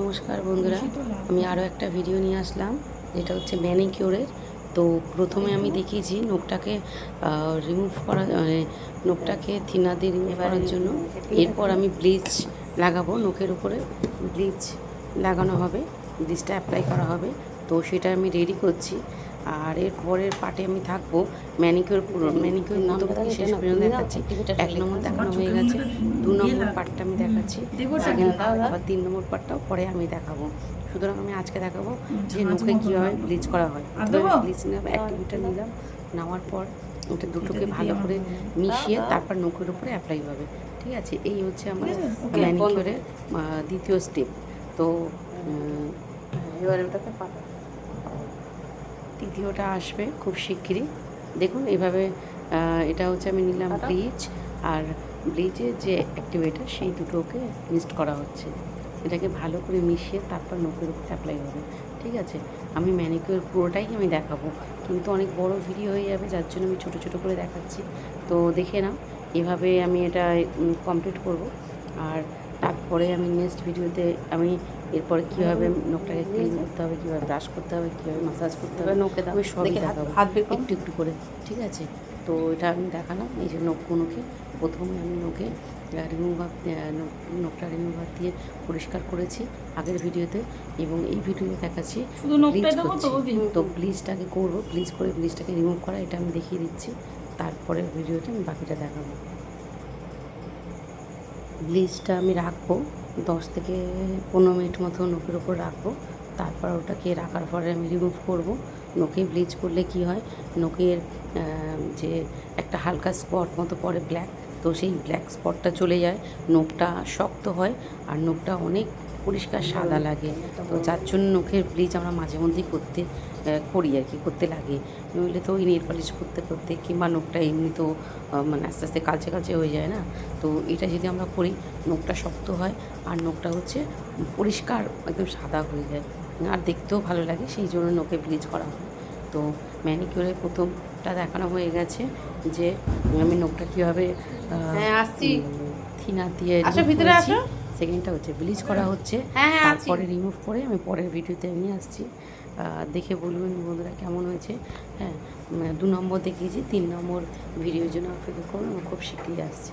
নমস্কার বন্ধুরা, আমি আরও একটা ভিডিও নিয়ে আসলাম, যেটা হচ্ছে ম্যানিকিওরের তো প্রথমে আমি দেখিয়েছি নখটাকে রিমুভ করা মানে নখটাকে থিনা দিয়ে রিমুভ করার জন্য। এরপর আমি ব্লিচ লাগাবো নখের উপরে। ব্লিচ লাগানো হবে ব্লিচটা অ্যাপ্লাই করা হবে। তো সেটা আমি রেডি করছি। আর এর পরের পার্টে আমি থাকব ম্যানিকিউর পুরো ম্যানিকিউর থেকে শেষ পর্যন্ত দেখাচ্ছি। এক নম্বর দেখানো হয়ে গেছে দু নম্বর পার্টটা আমি দেখাচ্ছি। আবার তিন নম্বর পার্টটাও পরে আমি দেখাবো। সুতরাং আমি আজকে দেখাবো যে নখে কীভাবে ব্লিচ করা হয়। ব্লিচ নিলাম অ্যাক্টিভিটা নিলাম নেওয়ার পর ওটা দুটোকে ভালো করে মিশিয়ে তারপর নখের উপরে অ্যাপ্লাই হবে। ঠিক আছে এই হচ্ছে আমার ম্যানিকিওরের দ্বিতীয় স্টেপ তো এবারে ওটাকে পাতা। তৃতীয়টা আসবে খুব শিগগিরই। দেখুন এভাবে এটা হচ্ছে আমি নিলাম ব্লিচ আর ব্লিচের যে অ্যাক্টিভেটার সেই দুটোকে মিক্সড করা হচ্ছে। এটাকে ভালো করে মিশিয়ে তারপর নখের উপরে অ্যাপ্লাই হবে। ঠিক আছে? আমি ম্যানিকিওর পুরোটাই আমি দেখাবো। কিন্তু অনেক বড় ভিডিও হয়ে যাবে যার জন্য আমি ছোটো ছোটো করে দেখাচ্ছি। তো দেখে নাও এভাবে আমি এটা কমপ্লিট করব। আর তারপরে আমি নেক্সট ভিডিওতে আমি এরপরে কীভাবে নখটাকে ক্লিন করতে হবে কীভাবে ব্রাশ করতে হবে কীভাবে মাসাজ করতে হবে নখে দাও। আমি সবই দেখাবো। হাত একটু একটু করে ঠিক আছে? তো এটা আমি দেখালাম এই যে নখ নখে প্রথমে আমি নখে রিমুভার নখটা রিমুভার দিয়ে পরিষ্কার করেছি আগের ভিডিওতে এবং এই ভিডিওতে দেখাচ্ছি? তো ব্লিচটাকে করব ব্লিচ করে ব্লিচটাকে রিমুভ করা এটা আমি দেখিয়ে দিচ্ছি। তারপরে ভিডিওতে আমি বাকিটা দেখাবো। ব্লিচটা আমি রাখব, দশ থেকে পনেরো মিনিট মতো নখের ওপর রাখব, তারপর ওটাকে রাখার পরে আমি রিমুভ করব। নখে ব্লিচ করলে কি হয়? নখের যে একটা হালকা স্পট মতো পরে ব্ল্যাক তো সেই ব্ল্যাক স্পটটা চলে যায়, নখটা শক্ত হয়, আর নখটা অনেক পরিষ্কার সাদা লাগে। তো যার জন্য নখের ব্লিচ আমরা মাঝে মধ্যেই করতে করি আর কি করতে লাগে। নইলে তো ওই নেল পালিশ করতে করতে কিংবা নখটা এমনি তো মানে আস্তে আস্তে কালচে কালচে হয়ে যায় না। তো এটা যদি আমরা করি নখটা শক্ত হয় আর নখটা হচ্ছে পরিষ্কার একদম সাদা হয়ে যায়। আর দেখতেও ভালো লাগে সেই জন্য নখে ব্লিচ করা হয়। তো ম্যানিকিউরের প্রথমটা দেখানো হয়ে গেছে যে আমি নখটা কীভাবে হ্যাঁ, আসছি। থিনা দিয়ে আসো, ভিতরে আসো। সেকেন্ডটা হচ্ছে ব্লিচ করা হচ্ছে। হ্যাঁ, হ্যাঁ, তারপরে রিমুভ করে আমি পরের ভিডিওতে নিয়ে আসছি। দেখে বলবেন বন্ধুরা কেমন হয়েছে। হ্যাঁ দু নম্বর দেখিয়েছি তিন নম্বর ভিডিওর জন্য অপেক্ষা করুন আমি খুব শিখিয়ে আসছি।